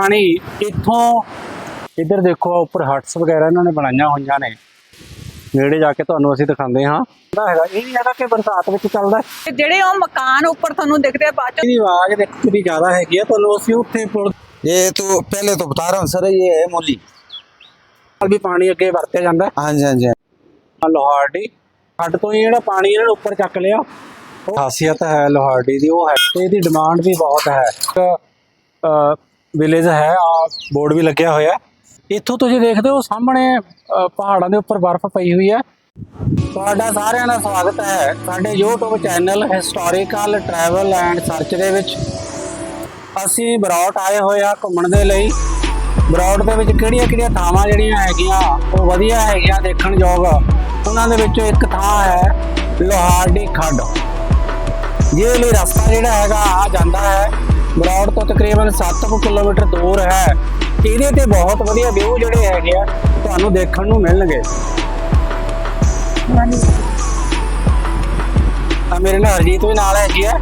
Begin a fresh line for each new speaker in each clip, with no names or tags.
ਪਾਣੀ ਇੱਥੋਂ ਇੱਧਰ ਦੇਖੋ ਉੱਪਰ ਹਟਸ ਵਗੈਰਾ ਇਹਨਾਂ ਨੇ ਬਣਾਈਆਂ ਹੋਈਆਂ ਨੇ। ਨੇੜੇ ਜਾ ਕੇ ਤੁਹਾਨੂੰ ਅਸੀਂ ਦਿਖਾਉਂਦੇ ਹਾਂ। ਦਾ ਹੈਗਾ ਇਹ ਨਹੀਂ ਹੈਗਾ ਕਿ ਬਰਸਾਤ ਵਿੱਚ ਚੱਲਦਾ
ਤੇ ਜਿਹੜੇ ਉਹ ਮਕਾਨ ਉੱਪਰ ਤੁਹਾਨੂੰ ਦਿਖਦੇ ਆ ਬਾਅਦ
ਦੀ ਆਵਾਜ਼ ਦੇਖ ਕਿੰਨੀ ਜ਼ਿਆਦਾ ਹੈਗੀ ਆ ਤੁਹਾਨੂੰ ਅਸੀਂ ਉੱਥੇ ਪੁਲ
ਇਹ ਤੋਂ ਪਹਿਲੇ ਤੋਂ ਬਤਾ ਰਹਾ ਹਾਂ ਸਰ ਇਹ ਹੈ
ਮੋਲੀ। ਵੀ ਪਾਣੀ ਅੱਗੇ ਵਰਤਿਆ ਜਾਂਦਾ
ਹਾਂਜੀ
ਹਾਂਜੀ। ਲੋਹਾਰਡੀ। ਹੱਡ ਤੋਂ ਹੀ ਜਿਹੜਾ ਪਾਣੀ ਇਹਨਾਂ ਨੇ ਉੱਪਰ ਚੱਕ ਲਿਆ। ਖਾਸੀਅਤ ਹੈ ਲੋਹਾਰਡੀ ਦੀ ਉਹ ਹੈ ਤੇ ਇਹਦੀ ਡਿਮਾਂਡ ਵੀ ਬਹੁਤ ਹੈ। ਵਿਲੇਜ ਹੈ, ਆ ਬੋਰਡ ਵੀ ਲੱਗਿਆ ਹੋਇਆ ਇੱਥੋਂ ਤੁਸੀਂ ਦੇਖਦੇ ਹੋ ਸਾਹਮਣੇ ਪਹਾੜਾਂ ਦੇ ਉੱਪਰ ਬਰਫ਼ ਪਈ ਹੋਈ ਹੈ। ਤੁਹਾਡਾ ਸਾਰਿਆਂ ਦਾ ਸਵਾਗਤ ਹੈ ਸਾਡੇ YouTube channel historical travel and search ਦੇ ਵਿੱਚ। ਅਸੀਂ ਬਰੌਟ ਆਏ ਹੋਏ ਆ ਘੁੰਮਣ ਦੇ ਲਈ। ਬਰੌਟ ਦੇ ਵਿੱਚ ਕਿਹੜੀਆਂ ਕਿਹੜੀਆਂ ਥਾਵਾਂ ਜਿਹੜੀਆਂ ਹੈਗੀਆਂ, ਉਹ ਵਧੀਆ ਹੈਗੀਆਂ ਦੇਖਣ ਯੋਗ। ਉਹਨਾਂ ਦੇ ਵਿੱਚੋਂ ਇੱਕ ਥਾਂ ਹੈ ਲੋਹਾਰਡੀ ਖੱਡ। ਇਹ ਲਈ ਰਸਤਾ ਜਿਹੜਾ ਹੈਗਾ, ਆ ਜਾਂਦਾ ਹੈ। ਬਰੌਡ ਤੋਂ ਤਕਰੀਬਨ 7 ਕਿਲੋਮੀਟਰ ਦੂਰ ਹੈ। ਇਹਦੇ ਤੇ ਬਹੁਤ ਵਧੀਆ ਵਿਊ ਜਿਹੜੇ ਹੈਗੇ ਆ ਤੁਹਾਨੂੰ ਦੇਖਣ ਨੂੰ ਮਿਲਣਗੇ। ਆ ਮੇਰੇ ਨਾਲ ਹਰਜੀਤ ਵੀ ਨਾਲ ਹੈਗੀ ਆ।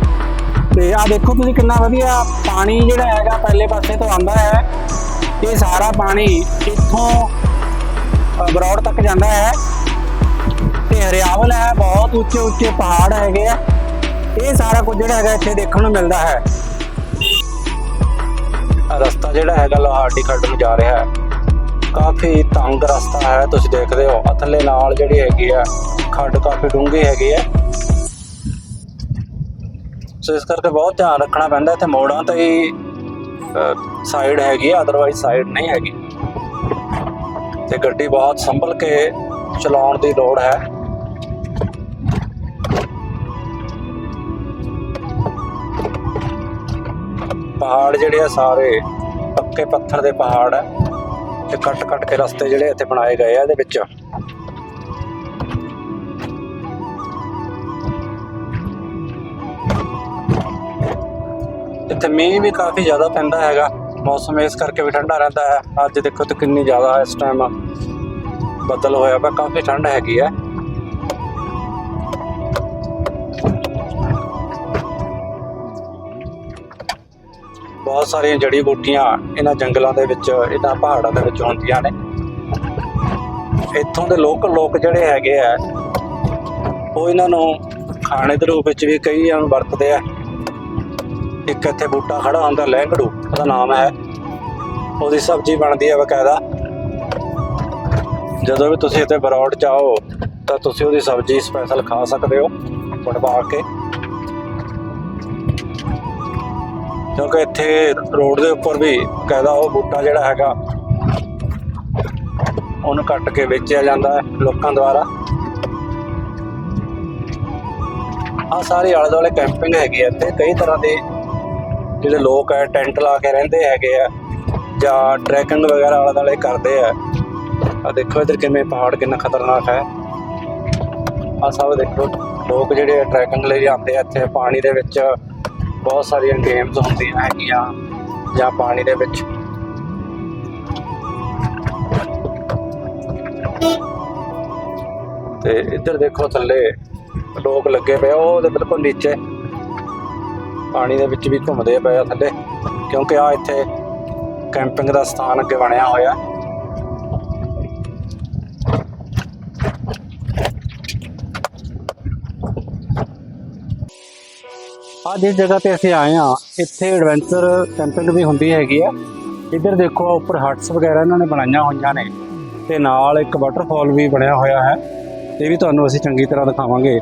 ਤੇ ਆ ਦੇਖੋ ਤੁਸੀਂ ਕਿੰਨਾ ਵਧੀਆ ਪਾਣੀ ਜਿਹੜਾ ਹੈਗਾ ਪਹਿਲੇ ਪਾਸੇ ਤੋਂ ਆਉਂਦਾ ਹੈ। ਇਹ ਸਾਰਾ ਪਾਣੀ ਇੱਥੋਂ ਅ, ਬਰੌਡ ਤੱਕ ਜਾਂਦਾ ਹੈ। ਤੇ ਹਰਿਆਵਲ ਹੈ ਬਹੁਤ ਉੱਚੇ ਉੱਚੇ ਪਹਾੜ ਹੈਗੇ ਆ। ਇਹ ਸਾਰਾ ਕੁਝ ਜਿਹੜਾ ਹੈਗਾ ਇੱਥੇ ਦੇਖਣ ਨੂੰ ਮਿਲਦਾ ਹੈ। ਰਸਤਾ ਜਿਹੜਾ ਹੈਗਾ ਲੋਹਾਰਡੀ ਖੱਡ ਨੂੰ ਜਾ ਰਿਹਾ ਹੈ। ਕਾਫੀ ਤੰਗ ਰਸਤਾ ਹੈ, ਤੁਸੀਂ ਦੇਖਦੇ ਹੋ। ਅਥਲੇ ਨਾਲ ਜਿਹੜੀ ਹੈਗੀ ਆ, ਖੱਡ ਕਾਫੀ ਡੂੰਘੀ ਹੈਗੀ ਹੈ। ਸੋ ਇਸ ਕਰਕੇ ਬਹੁਤ ਧਿਆਨ ਰੱਖਣਾ ਪੈਂਦਾ, ਇੱਥੇ ਮੋੜਾਂ ਤੇ ਹੀ ਸਾਈਡ ਹੈਗੀ ਆ ਅਦਰਵਾਈਜ਼ ਸਾਈਡ ਨਹੀਂ ਹੈਗੀ। ਤੇ ਗੱਡੀ ਬਹੁਤ ਸੰਭਲ ਕੇ ਚਲਾਉਣ ਦੀ ਲੋੜ ਹੈ। ਪਹਾੜ ਜਿਹੜੇ ਆ ਸਾਰੇ, ਪੱਕੇ ਪੱਥਰ ਦੇ ਪਹਾੜ ਆ ਤੇ ਕੱਟ ਕੱਟ ਕੇ ਰਸਤੇ ਜਿਹੜੇ ਇੱਥੇ ਬਣਾਏ ਗਏ ਆ ਇਹਦੇ ਵਿੱਚ। ਇੱਥੇ ਮੀਂਹ ਵੀ ਕਾਫੀ ਜ਼ਿਆਦਾ ਪੈਂਦਾ ਹੈਗਾ, ਮੌਸਮ ਇਸ ਕਰਕੇ ਵੀ ਠੰਡਾ ਰਹਿੰਦਾ ਹੈ। ਅੱਜ ਦੇਖੋ ਤੇ ਕਿੰਨੀ ਜ਼ਿਆਦਾ ਇਸ ਟਾਈਮ ਬੱਦਲ ਹੋਇਆ ਪਿਆ, ਕਾਫੀ ਠੰਡ ਹੈਗੀ ਹੈ। ਬਹੁਤ ਸਾਰੀਆਂ ਜੜੀ ਬੂਟੀਆਂ ਇਹਨਾਂ ਜੰਗਲਾਂ ਦੇ ਵਿੱਚ, ਇਹਨਾਂ ਪਹਾੜਾਂ ਦੇ ਵਿੱਚ ਹੁੰਦੀਆਂ ਨੇ। ਇੱਥੋਂ ਦੇ ਲੋਕਲ ਲੋਕ ਜਿਹੜੇ ਹੈਗੇ ਆ, ਉਹ ਇਹਨਾਂ ਨੂੰ ਖਾਣੇ ਦੇ ਰੂਪ ਵਿੱਚ ਵੀ ਕਈ ਨੂੰ ਵਰਤਦੇ ਆ। ਇੱਕ ਇੱਥੇ ਬੂਟਾ ਖੜਾ ਹੁੰਦਾ, ਲਹਿੰਗੜੂ, ਉਹਦਾ ਨਾਮ ਹੈ। ਉਹਦੀ ਸਬਜ਼ੀ ਬਣਦੀ ਹੈ ਬਕਾਇਦਾ। ਜਦੋਂ ਵੀ ਤੁਸੀਂ ਇੱਥੇ ਬਰੌਡ ਚਾਹੋ ਤਾਂ ਤੁਸੀਂ ਉਹਦੀ ਸਬਜ਼ੀ ਸਪੈਸ਼ਲ ਖਾ ਸਕਦੇ ਹੋ, ਬਣਵਾ ਕੇ। ਕਿਉਂਕਿ ਇੱਥੇ ਰੋਡ ਦੇ ਉੱਪਰ ਵੀ ਕਾਇਦਾ ਉਹ ਬੂਟਾ ਜਿਹੜਾ ਹੈਗਾ, ਉਹਨੂੰ ਕੱਟ ਕੇ ਵੇਚਿਆ ਜਾਂਦਾ ਹੈ ਲੋਕਾਂ ਦੁਆਰਾ। ਆ ਸਾਰੇ ਆਲੇ ਦੁਆਲੇ ਕੈਂਪਿੰਗ ਹੈਗੀ ਹੈ ਇੱਥੇ। ਕਈ ਤਰ੍ਹਾਂ ਦੇ ਜਿਹੜੇ ਲੋਕ ਹੈ ਟੈਂਟ ਲਾ ਕੇ ਰਹਿੰਦੇ ਹੈਗੇ ਆ, ਜਾਂ ਟਰੈਕਿੰਗ ਵਗੈਰਾ ਆਲੇ ਦੁਆਲੇ ਕਰਦੇ ਆ। ਆ ਦੇਖੋ ਇਧਰ ਕਿਵੇਂ ਪਹਾੜ ਕਿੰਨਾ ਖਤਰਨਾਕ ਹੈ। ਆ ਸਭ ਦੇਖੋ, ਲੋਕ ਜਿਹੜੇ ਟਰੈਕਿੰਗ ਲਈ ਜਾਂਦੇ ਆ ਇੱਥੇ ਪਾਣੀ ਦੇ ਵਿੱਚ। ਬਹੁਤ ਸਾਰੀਆਂ ਗੇਮਸ ਹੁੰਦੀਆਂ ਹੈਗੀਆਂ, ਜਾਂ ਪਾਣੀ ਦੇ ਵਿੱਚ। ਤੇ ਇੱਧਰ ਦੇਖੋ ਥੱਲੇ ਲੋਕ ਲੱਗੇ ਪਏ ਉਹ ਉਹਦੇ ਬਿਲਕੁਲ ਨੀਚੇ। ਪਾਣੀ ਦੇ ਵਿੱਚ ਵੀ ਘੁੰਮਦੇ ਪਏ ਆ ਥੱਲੇ, ਕਿਉਂਕਿ ਆ ਇੱਥੇ ਕੈਂਪਿੰਗ ਦਾ ਸਥਾਨ ਅੱਗੇ ਬਣਿਆ ਹੋਇਆ। ਆ ਜਿਸ ਜਗ੍ਹਾ ਤੇ ਅਸੀਂ ਆਏ ਆ ਇੱਥੇ ਐਡਵੈਂਚਰ ਕੈਂਪਿੰਗ ਵੀ ਹੁੰਦੀ ਹੈਗੀ ਆ। ਇੱਧਰ ਦੇਖੋ ਉੱਪਰ ਹਟਸ ਵਗੈਰਾ ਇਹਨਾਂ ਨੇ ਬਣਾਈਆਂ ਹੋਈਆਂ ਨੇ। ਤੇ ਨਾਲ ਇੱਕ ਵਾਟਰਫਾਲ ਵੀ ਬਣਿਆ ਹੋਇਆ ਹੈ। ਇਹ ਵੀ ਤੁਹਾਨੂੰ ਅਸੀਂ ਚੰਗੀ ਤਰ੍ਹਾਂ ਦਿਖਾਵਾਂਗੇ।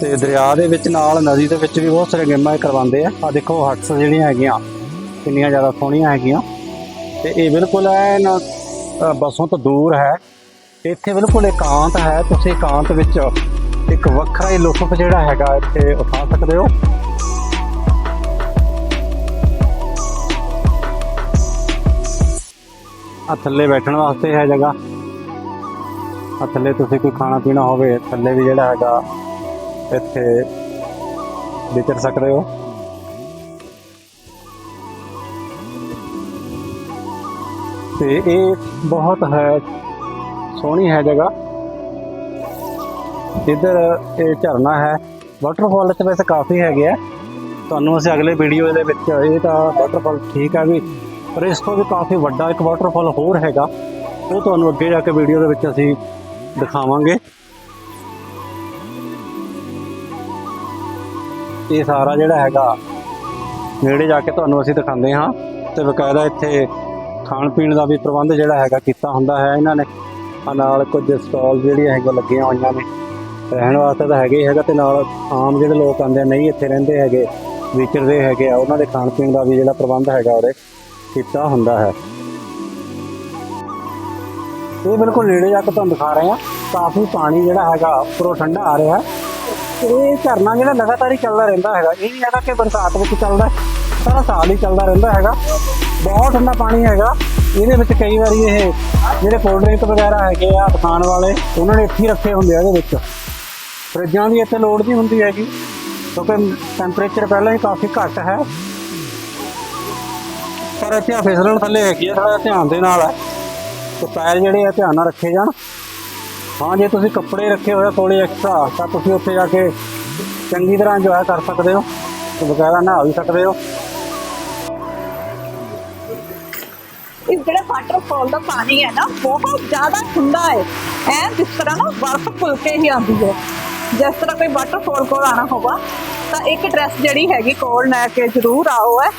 ਤੇ ਦਰਿਆ ਦੇ ਵਿੱਚ ਨਾਲ ਨਦੀ ਦੇ ਵਿੱਚ ਵੀ ਬਹੁਤ ਸਾਰੇ ਗੇਮਾਂ ਇਹ ਕਰਵਾਉਂਦੇ ਆ। ਆ ਦੇਖੋ ਹਟਸ ਜਿਹੜੀਆਂ ਹੈਗੀਆਂ ਕਿੰਨੀਆਂ ਜ਼ਿਆਦਾ ਸੋਹਣੀਆਂ ਹੈਗੀਆਂ। ਤੇ ਇਹ ਬਿਲਕੁਲ ਐਨ ਅ, ਬੱਸੋਂ ਤੋਂ ਦੂਰ ਹੈ। ਇੱਥੇ ਬਿਲਕੁਲ ਇਕਾਂਤ ਹੈ। ਤੁਸੀਂ ਇਕਾਂਤ ਵਿੱਚ ਇੱਕ ਵੱਖਰਾ ਹੀ ਲੁਤਫ ਜਿਹੜਾ ਹੈਗਾ ਇੱਥੇ ਉਠਾ ਸਕਦੇ ਹੋ। ਆ ਥੱਲੇ ਬੈਠਣ ਵਾਸਤੇ ਹੈ ਜਗ੍ਹਾ। ਆ ਥੱਲੇ ਤੁਸੀਂ ਕੋਈ ਖਾਣਾ ਪੀਣਾ ਹੋਵੇ, ਥੱਲੇ ਵੀ ਜਿਹੜਾ ਹੈਗਾ ਇੱਥੇ ਵਿਚਰ ਸਕਦੇ ਹੋ। ਤੇ ਇਹ ਬਹੁਤ ਹੈ, ਸੋਹਣੀ ਹੈ ਜਗ੍ਹਾ। ਇੱਧਰ ਇਹ ਝਰਨਾ ਹੈ ਵਾਟਰਫਾਲ ਤੇ ਵੈਸੇ ਕਾਫੀ ਹੈਗੇ ਆ। ਤੁਹਾਨੂੰ ਅਸੀਂ ਅਗਲੇ ਵੀਡੀਓ ਦੇ ਵਿੱਚ ਇਹ ਤਾਂ ਵਾਟਰਫਾਲ ਠੀਕ ਆ ਵੀ, ਪਰ ਇਸ ਤੋਂ ਵੀ ਕਾਫੀ ਵੱਡਾ ਇੱਕ ਵਾਟਰਫਾਲ ਹੋਰ ਹੈਗਾ। ਉਹ ਤੁਹਾਨੂੰ ਅੱਗੇ ਜਾ ਕੇ ਵੀਡੀਓ ਦੇ ਵਿੱਚ ਅਸੀਂ ਦਿਖਾਵਾਂਗੇ। ਇਹ ਸਾਰਾ ਜਿਹੜਾ ਹੈਗਾ, ਨੇੜੇ ਜਾ ਕੇ ਤੁਹਾਨੂੰ ਅਸੀਂ ਦਿਖਾਉਂਦੇ ਹਾਂ। ਤੇ ਬਕਾਇਦਾ ਇੱਥੇ ਖਾਣ ਪੀਣ ਦਾ ਵੀ ਪ੍ਰਬੰਧ ਜਿਹੜਾ ਹੈਗਾ ਕੀਤਾ ਹੁੰਦਾ ਹੈ। ਇਹਨਾਂ ਨੇ ਨਾਲ ਕੁਝ ਸਟਾਲ ਜਿਹੜੀਆਂ ਹੈਗੀਆਂ ਲੱਗੀਆਂ ਹੋਈਆਂ ਨੇ। ਰਹਿਣ ਵਾਸਤੇ ਤਾਂ ਹੈਗੇ ਹੀ ਹੈਗਾ ਤੇ ਨਾਲ ਆਮ ਜਿਹੜੇ ਲੋਕ ਆਉਂਦੇ ਆ, ਨਹੀਂ ਇੱਥੇ ਰਹਿੰਦੇ ਹੈਗੇ ਵਿਚਰਦੇ ਹੈਗੇ ਆ ਉਹਨਾਂ ਦੇ ਖਾਣ ਪੀਣ ਦਾ ਵੀ ਜਿਹੜਾ ਪ੍ਰਬੰਧ ਹੈਗਾ ਉਹਦੇ ਕੀਤਾ ਹੁੰਦਾ ਹੈ। ਇਹ ਬਿਲਕੁਲ ਨੇੜੇ ਜਾ ਕੇ ਤੁਹਾਨੂੰ ਦਿਖਾ ਰਹੇ ਹਾਂ। ਕਾਫੀ ਪਾਣੀ ਜਿਹੜਾ ਹੈਗਾ ਉੱਪਰੋਂ ਠੰਡਾ ਆ ਰਿਹਾ ਇਹ ਝਰਨਾ ਜਿਹੜਾ ਲਗਾਤਾਰ ਹੀ ਚੱਲਦਾ ਰਹਿੰਦਾ ਹੈਗਾ। ਇਹ ਨਹੀਂ ਹੈਗਾ ਕਿ ਬਰਸਾਤ ਵਿੱਚ ਚੱਲਦਾ ਸਾਰਾ ਸਾਲ ਹੀ ਚੱਲਦਾ ਰਹਿੰਦਾ ਹੈਗਾ। ਬਹੁਤ ਠੰਡਾ ਪਾਣੀ ਹੈਗਾ। ਇਹਦੇ ਵਿੱਚ ਕਈ ਵਾਰੀ ਇਹ ਜਿਹੜੇ ਕੋਲਡ ਡਰਿੰਕ ਵਗੈਰਾ ਹੈਗੇ ਆ ਦੁਕਾਨ ਵਾਲੇ ਉਹਨਾਂ ਨੇ ਇੱਥੇ ਹੀ ਰੱਖੇ ਹੁੰਦੇ ਆ ਇਹਦੇ ਵਿੱਚ। ਫਰਿੱਜਾਂ ਦੀ ਇੱਥੇ ਲੋੜ ਨਹੀਂ ਹੁੰਦੀ ਹੈਗੀ, ਕਿਉਂਕਿ ਟੈਂਪਰੇਚਰ ਪਹਿਲਾਂ ਹੀ ਕਾਫੀ ਘੱਟ ਹੈ। ਪਰ ਇੱਥੇ ਫਿਸਲਣ ਥੱਲੇ ਹੈਗੀ ਆ ਥੋੜਾ ਧਿਆਨ ਦੇ ਨਾਲ ਹੈ। ਤੇ ਪੈਰ ਜਿਹੜੇ ਆ, ਧਿਆਨ ਨਾਲ ਰੱਖੇ ਜਾਣ। ਹਾਂ, ਜੇ ਤੁਸੀਂ ਕੱਪੜੇ ਰੱਖੇ ਹੋਏ ਆ ਐਕਸਟਰਾ ਤਾਂ ਤੁਸੀਂ ਉੱਥੇ ਜਾ ਕੇ ਚੰਗੀ ਤਰ੍ਹਾਂ ਇੰਜੋਏ ਕਰ ਸਕਦੇ ਹੋ ਤੇ ਬਕਾਇਦਾ ਨਹਾ ਵੀ ਸਕਦੇ ਹੋ।
ਇਸ ਜਿਹੜਾ ਵਾਟਰਫਾਲ ਦਾ ਪਾਣੀ ਹੈ ਨਾ, ਬਹੁਤ ਜ਼ਿਆਦਾ ਠੰਡਾ ਹੈ। ਐ ਜਿਸ ਤਰ੍ਹਾਂ ਨਾ ਬਰਫ਼ ਖੁੱਲ ਕੇ ਹੀ ਆਉਂਦੀ ਹੈ। ਜਿਸ ਤਰ੍ਹਾਂ ਕੋਈ ਵਾਟਰਫਾਲ ਕੋਲ ਆਣਾ ਹੋਗਾ ਤਾਂ ਇੱਕ ਡਰੈਸ ਜਿਹੜੀ ਹੈਗੀ ਕੋਲ ਲੈ ਕੇ ਜ਼ਰੂਰ ਆਓ ਹੈ।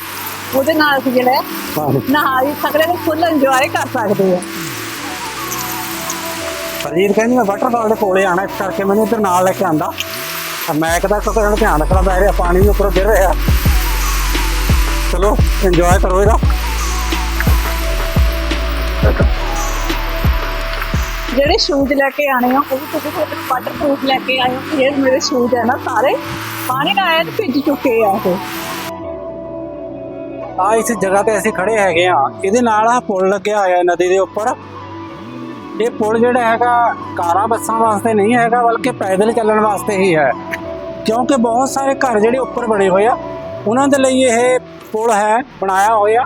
ਉਹਦੇ ਨਾਲ ਅਸੀਂ ਜਿਹੜਾ ਨਹਾ ਸਕਦੇ ਹਾਂ ਫੁੱਲ ਇੰਜੋਏ ਕਰ ਸਕਦੇ ਹਾਂ।
ਫਰੀਦ ਕਹਿੰਦੀ ਮੈਂ ਵਾਟਰਫਾਲ ਦੇ ਕੋਲੇ ਆਣਾ ਇਸ ਕਰਕੇ ਮੈਨੂੰ ਇੱਧਰ ਨਾਲ ਲੈ ਕੇ ਆਂਦਾ ਮੈਂ ਕਿਹਾ ਇਹਨਾਂ ਧਿਆਨ ਰੱਖਣਾ ਪੈ ਰਿਹਾ ਪਾਣੀ ਵੀ ਉੱਪਰੋਂ ਗਿਰ ਰਿਹਾ। ਚਲੋ ਇੰਜੋਏ ਕਰੋ ਇਹਦਾ।
ਜਿਹੜੇ ਸ਼ੂਜ਼ ਲੈ ਕੇ ਆਣੇ ਆ, ਉਹ ਵੀ ਤੁਸੀਂ ਆਪਣੇ ਵਾਟਰਪ੍ਰੂਫ ਲੈ ਕੇ ਆਇਓ ਇਹ ਮੇਰੇ ਸ਼ੂਜ਼ ਹੈ ਨਾ ਸਾਰੇ। ਪਾਣੀ ਨਾਲ ਐਨ ਭਿੱਜ ਚੁੱਕੇ ਆ ਇਹ।
ਆ ਇਸ ਜਗ੍ਹਾ ਤੇ ਅਸੀਂ ਖੜੇ ਹੈਗੇ ਆ। ਇਹਦੇ ਨਾਲ ਆ ਪੁਲ ਲੱਗਿਆ ਹੋਇਆ ਨਦੀ ਦੇ ਉੱਪਰ। ਇਹ ਪੁਲ ਜਿਹੜਾ ਹੈਗਾ, ਕਾਰਾਂ ਬੱਸਾਂ ਵਾਸਤੇ ਨਹੀਂ ਹੈਗਾ, ਬਲਕਿ ਪੈਦਲ ਚੱਲਣ ਵਾਸਤੇ ਹੀ ਹੈ। ਕਿਉਂਕਿ ਬਹੁਤ ਸਾਰੇ ਘਰ ਜਿਹੜੇ ਉੱਪਰ ਬਣੇ ਹੋਏ ਆ, ਉਹਨਾਂ ਦੇ ਲਈ ਇਹ ਪੁਲ ਹੈ, ਬਣਾਇਆ ਹੋਇਆ।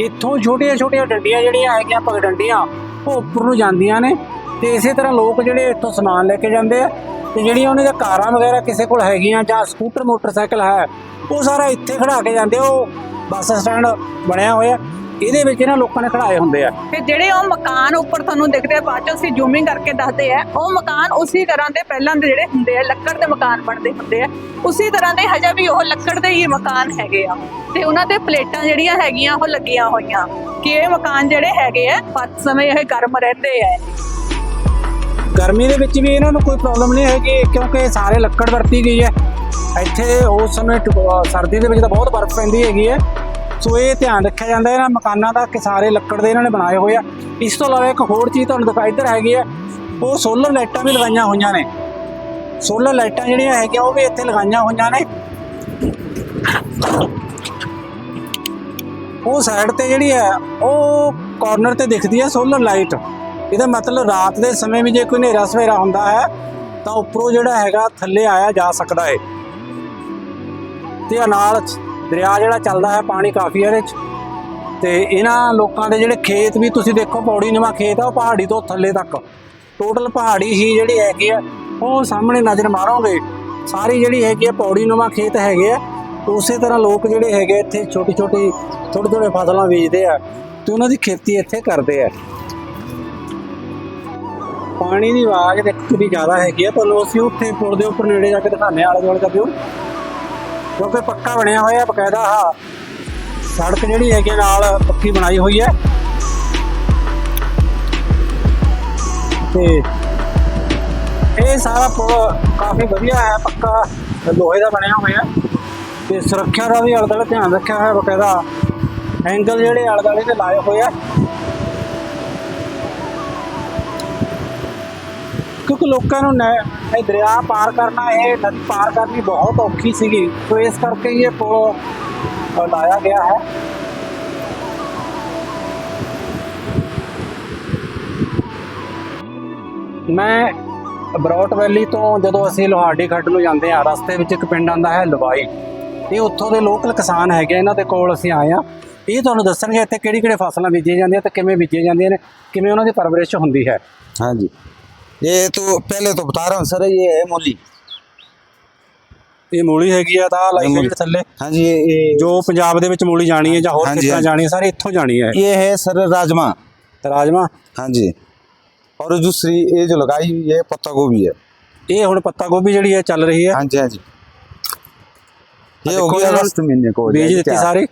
ਇੱਥੋਂ ਛੋਟੀਆਂ ਛੋਟੀਆਂ ਡੰਡੀਆਂ ਜਿਹੜੀਆਂ ਹੈਗੀਆਂ ਪਗਡੰਡੀਆਂ ਉਹ ਉੱਪਰ ਨੂੰ ਜਾਂਦੀਆਂ ਨੇ। ਤੇ ਇਸੇ ਤਰ੍ਹਾਂ ਲੋਕ ਜਿਹੜੇ ਇੱਥੋਂ ਸਮਾਨ ਲੈ ਕੇ ਜਾਂਦੇ ਆ ਤੇ ਜਿਹੜੀਆਂ ਉਹਨਾਂ ਦੀਆਂ ਕਾਰਾਂ ਵਗੈਰਾ ਕਿਸੇ ਕੋਲ ਹੈਗੀਆਂ ਜਾਂ ਸਕੂਟਰ, ਮੋਟਰਸਾਈਕਲ ਹੈ, ਉਹ ਸਾਰਾ ਇੱਥੇ ਖੜਾ ਕੇ ਜਾਂਦੇ ਉਹ ਬੱਸ ਸਟੈਂਡ ਬਣਿਆ ਹੋਇਆ। ਇਹਦੇ ਵਿੱਚ ਇਹਨਾਂ ਲੋਕਾਂ ਨੇ ਖੜਾਏ ਹੁੰਦੇ ਆ।
ਫਿਰ ਜਿਹੜੇ ਉਹ ਮਕਾਨ ਉੱਪਰ ਤੁਹਾਨੂੰ ਦਿਖਦੇ ਆ, ਬਾਅਦ ਚ ਅਸੀਂ ਜ਼ੂਮਿੰਗ ਕਰਕੇ ਦੱਸਦੇ ਆ, ਉਹ ਮਕਾਨ ਉਸੇ ਤਰ੍ਹਾਂ ਦੇ ਪਹਿਲਾਂ ਦੇ ਜਿਹੜੇ ਹੁੰਦੇ ਆ, ਲੱਕੜ ਦੇ ਮਕਾਨ ਬਣਦੇ ਹੁੰਦੇ ਆ। ਉਸੇ ਤਰ੍ਹਾਂ ਦੇ ਹਜੇ ਵੀ ਉਹ ਲੱਕੜ ਦੇ ਹੀ ਮਕਾਨ ਹੈਗੇ ਆ। ਤੇ ਉਹਨਾਂ ਦੇ ਪਲੇਟਾਂ ਜਿਹੜੀਆਂ ਹੈਗੀਆਂ, ਉਹ ਲੱਗੀਆਂ ਹੋਈਆਂ। ਕਿ ਇਹ ਮਕਾਨ ਜਿਹੜੇ ਹੈਗੇ ਆ ਹਰ ਸਮੇਂ ਇਹ ਗਰਮ ਰਹਿੰਦੇ ਆ।
ਗਰਮੀ ਦੇ ਵਿੱਚ ਵੀ ਇਹਨਾਂ ਨੂੰ ਕੋਈ ਪ੍ਰੋਬਲਮ ਨਹੀਂ ਹੈਗੀ ਕਿਉਂਕਿ ਸਾਰੇ ਲੱਕੜ ਵਰਤੀ ਗਈ ਹੈ। ਇੱਥੇ ਉਸ ਸਮੇਂ ਟ- ਸਰਦੀ ਦੇ ਵਿੱਚ ਤਾਂ ਬਹੁਤ ਬਰਫ਼ ਪੈਂਦੀ ਹੈਗੀ ਹੈ। ਸੋ ਇਹ ਧਿਆਨ ਰੱਖਿਆ ਜਾਂਦਾ ਇਹਨਾਂ ਮਕਾਨਾਂ ਦਾ ਕਿ ਸਾਰੇ ਲੱਕੜ ਦੇ ਇਹਨਾਂ ਨੇ ਬਣਾਏ ਹੋਏ ਆ। ਇਸ ਤੋਂ ਇਲਾਵਾ ਇੱਕ ਹੋਰ ਚੀਜ਼ ਤੁਹਾਨੂੰ ਦਿਖਾਈ ਇੱਧਰ ਹੈਗੀ ਹੈ, ਉਹ ਸੋਲਰ ਲਾਈਟਾਂ ਵੀ ਲਗਾਈਆਂ ਹੋਈਆਂ ਨੇ। ਸੋਲਰ ਲਾਈਟਾਂ ਜਿਹੜੀਆਂ ਹੈਗੀਆਂ, ਉਹ ਵੀ ਇੱਥੇ ਲਗਾਈਆਂ ਹੋਈਆਂ ਨੇ। ਉਹ ਸਾਈਡ ਤੇ ਜਿਹੜੀ ਹੈ, ਉਹ ਕਾਰਨਰ ਤੇ ਦਿਖਦੀ ਹੈ ਸੋਲਰ ਲਾਈਟ ਇਹਦਾ ਮਤਲਬ ਰਾਤ ਦੇ ਸਮੇਂ ਵੀ ਜੇ ਕੋਈ ਹਨੇਰਾ ਸਵੇਰਾ ਹੁੰਦਾ ਹੈ, ਤਾਂ ਉੱਪਰੋਂ ਜਿਹੜਾ ਹੈਗਾ ਥੱਲੇ ਆਇਆ ਜਾ ਸਕਦਾ ਹੈ ਤੇ ਆ ਨਾਲ ਦਰਿਆ ਜਿਹੜਾ ਚੱਲਦਾ ਹੈ, ਪਾਣੀ ਕਾਫੀ ਹੈ ਇਹਦੇ ਚ। ਤੇ ਇਹਨਾਂ ਲੋਕਾਂ ਦੇ ਜਿਹੜੇ ਖੇਤ ਵੀ ਤੁਸੀਂ ਦੇਖੋ, ਪੌੜੀ ਨਵਾਂ ਖੇਤ ਆ, ਉਹ ਪਹਾੜੀ ਤੋਂ ਥੱਲੇ ਤੱਕ। ਟੋਟਲ ਪਹਾੜੀ ਹੀ ਜਿਹੜੀ ਹੈਗੀ ਆ, ਉਹ ਸਾਹਮਣੇ ਨਜ਼ਰ ਮਾਰੋਗੇ। ਸਾਰੀ ਜਿਹੜੀ ਹੈਗੀ ਆ, ਪੌੜੀ ਨਵਾਂ ਖੇਤ ਹੈਗੇ ਆ। ਉਸੇ ਤਰ੍ਹਾਂ ਲੋਕ ਜਿਹੜੇ ਹੈਗੇ ਇੱਥੇ ਛੋਟੀ ਛੋਟੀ ਥੋੜੀ ਥੋੜੇ ਫਸਲਾਂ ਬੀਜਦੇ ਆ। ਤੇ ਉਹਨਾਂ ਦੀ ਖੇਤੀ ਇੱਥੇ ਕਰਦੇ ਆ। ਪਾਣੀ ਦੀ ਆਵਾਜ਼ ਦੇਖੋ ਕਿੰਨੀ ਜ਼ਿਆਦਾ ਹੈਗੀ ਆ, ਤੁਹਾਨੂੰ ਅਸੀਂ ਉੱਥੇ ਪੁਲ ਦੇ ਉੱਪਰ ਨੇੜੇ ਜਾ ਕੇ ਦਿਖਾਣੇ ਆਲੇ ਦੁਆਲੇ ਦਾ ਵਿਊ ਕਿਉਂਕਿ ਪੱਕਾ ਬਣਿਆ ਹੋਇਆ ਬਕਾਇਦਾ ਆਹ ਸੜਕ ਜਿਹੜੀ ਹੈਗੀ ਨਾਲ ਪੱਕੀ ਬਣਾਈ ਹੋਈ ਹੈ। ਤੇ ਇਹ ਸਾਰਾ ਪੁਲ ਕਾਫੀ ਵਧੀਆ ਹੈ, ਪੱਕਾ ਲੋਹੇ ਦਾ ਬਣਿਆ ਹੋਇਆ ਤੇ ਸੁਰੱਖਿਆ ਦਾ ਵੀ ਆਲੇ ਦੁਆਲੇ ਧਿਆਨ ਰੱਖਿਆ ਹੋਇਆ, ਬਕਾਇਦਾ ਐਂਗਲ ਜਿਹੜੇ ਆਲੇ ਦੁਆਲੇ ਤੇ ਲਾਏ ਹੋਏ ਆ। ਕਿਉਂਕਿ ਲੋਕਾਂ ਨੂੰ ਇਹ ਦਰਿਆ ਪਾਰ ਕਰਨਾ, ਇਹ ਨਦੀ ਪਾਰ ਕਰਨੀ ਬਹੁਤ ਔਖੀ ਸੀਗੀ। ਸੋ ਇਸ ਕਰਕੇ ਇਹ ਪੁਲ ਲਾਇਆ ਗਿਆ ਹੈ। ਮੈਂ ਬਰੌਟ ਵੈਲੀ ਤੋਂ ਜਦੋਂ ਅਸੀਂ ਲੋਹਾਰਡੀ ਖੱਡ ਨੂੰ ਜਾਂਦੇ ਹਾਂ, ਰਸਤੇ ਵਿੱਚ ਇੱਕ ਪਿੰਡ ਆਂਦਾ ਹੈ ਲਵਾਈ। ਇਹ ਉੱਥੋਂ ਦੇ ਲੋਕਲ ਕਿਸਾਨ ਹੈਗੇ ਇਹਨਾਂ ਦੇ ਕੋਲ ਅਸੀਂ ਆਏ ਆ ਇਹ ਤੁਹਾਨੂੰ ਦੱਸਣਗੇ ਇੱਥੇ ਕਿਹੜੀ ਕਿਹੜੀ ਫਸਲਾਂ ਬੀਜੀਆਂ ਜਾਂਦੀਆਂ ਤੇ ਕਿਵੇਂ ਬੀਜੀਆਂ ਜਾਂਦੀਆਂ ਨੇ, ਕਿਵੇਂ ਉਹਨਾਂ ਦੀ ਪਰਵਰਿਸ਼ ਹੁੰਦੀ ਹੈ।
ਹਾਂਜੀ। ये तो पहले तो बता रहा हूँ सर ये है मूली
ਇਹ ਮੂਲੀ ਹੈਗੀ ਆ ਤਾਂ ਲਾਈ
ਮੂਲੀ।
ਜਿਹੜੀ ਥੱਲੇ
हाँ जी ये ये
ਜੋ ਪੰਜਾਬ ਦੇ ਵਿੱਚ ਮੂਲੀ ਜਾਣੀ ਹੈ ਜਾਂ ਹੋਰ
ਹਾਂਜੀ,
ਕਿਸ ਤਰ੍ਹਾਂ
ਹਾਂਜੀ।
ਜਾਣੀ ਹੈ ਸਾਰੇ ਇੱਥੋਂ ਜਾਣੀ ਹੈ
ये है सर राजमा
ਰਾਜਮਾ
हाँ जी और दूसरी ये जो लगाई हुई है पत्ता गोभी है
ਇਹ ਹੁਣ ਪੱਤਾ ਗੋਭੀ ਜਿਹੜੀ ਹੈ ਚੱਲ ਰਹੀ ਹੈ
हाँ जी हाँ जी ये
देखो
होगी
यार,
अगस्त महीने को हो
ਬੀਜ
जाएगी
ਦਿੱਤੀ
तैयार।
ਸਾਰੀ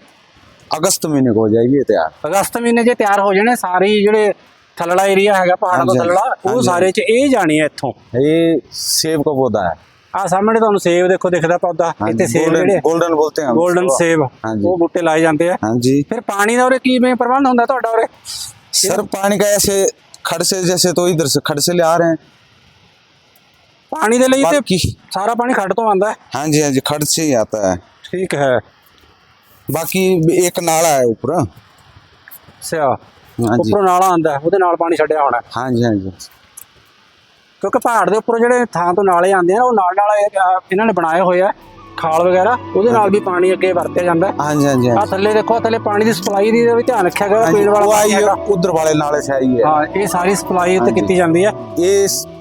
अगस्त महीने को हो जाएगी ये तैयार
ਅਗਸਤ ਮਹੀਨੇ 'ਚ ਤਿਆਰ ਹੋ ਜਾਣੇ ਸਾਰੀ ਜਿਹੜੇ ਥੱਲੜਾ ਏਰੀਆ ਹੈਗਾ ਪਹਾੜਾਂ ਤੋਂ
ਹਾਂਜੀ,
ਉਹ ਸਾਰੇ ਚ ਇਹ ਜਾਣੀ ਹੈ ਇੱਥੋਂ।
ये सेब का पौधा है
ਆ ਸਾਹਮਣੇ ਤੁਹਾਨੂੰ ਸੇਬ ਦੇਖੋ ਦਿਖਦਾ ਪੌਦਾ। ਇੱਥੇ ਸੇਬ ਜਿਹੜੇ
गोल्डन बोलते हैं हम
ਸੇਬ ਉਹ ਬੂਟੇ ਲਾਏ ਜਾਂਦੇ ਆ।
हाँ
ਫਿਰ ਪਾਣੀ ਦਾ ਉਰੇ ਕਿਵੇਂ ਪ੍ਰਬੰਧ ਹੁੰਦਾ ਤੁਹਾਡਾ ਉਰੇ?
सर पानी का ऐसे खड़ से जैसे तो इधर से खड़ से ले आ
ਪਾਣੀ ਦੇ ਲਈ ਤੇ ਸਾਰਾ ਪਾਣੀ ਖੜ ਤੋਂ ਆਉਂਦਾ ਹੈ।
हाँ जी हाँ जी खड़ से
ਠੀਕ ਹੈ।
ਬਾਕੀ एक नाला है ऊपर
ਅੱਛਾ।
हाँ जी
ਉੱਪਰੋਂ ਨਾਲਾ ਆਉਂਦਾ ਹੈ, ਉਹਦੇ ਨਾਲ ਪਾਣੀ ਛੱਡਿਆ ਹੋਣਾ ਹੈ।
हाँ जी हाँ जी
ਕਿਉਂਕਿ ਪਹਾੜ ਦੇ ਉੱਪਰ ਜਿਹੜੇ ਥਾਂ ਤੋਂ ਨਾਲੇ ਆਉਂਦੇ ਆ ਉਹ ਨਾਲ ਨਾਲ ਇਹ, ਅਹ, ਇਹਨਾਂ ਨੇ ਬਣਾਏ ਹੋਏ ਆ ਖਾਲ ਵਗੈਰਾ ਉਹਦੇ ਨਾਲ ਵੀ ਪਾਣੀ ਅੱਗੇ ਵਰਤਿਆ ਜਾਂਦਾ ਹੈ
हाँ जी हाँ जी
ਆ
हाँ जी
ਥੱਲੇ ਦੇਖੋ ਆਹ ਥੱਲੇ ਪਾਣੀ ਦੀ ਸਪਲਾਈ ਦੀ ਦਾ ਵੀ ਧਿਆਨ ਰੱਖਿਆ ਗਿਆ
हाँ जी,
ਪੀਣ ਵਾਲਾ
वो
ਪਾਣੀ
आई
ਹੈਗਾ।
है उधर वाले नाले से आई है
ਹਾਂ ਇਹ ਸਾਰੀ ਸਪਲਾਈ ਉੱਤੇ
ਹਾਂਜੀ।
ਕੀਤੀ ਜਾਂਦੀ ਹੈ
ये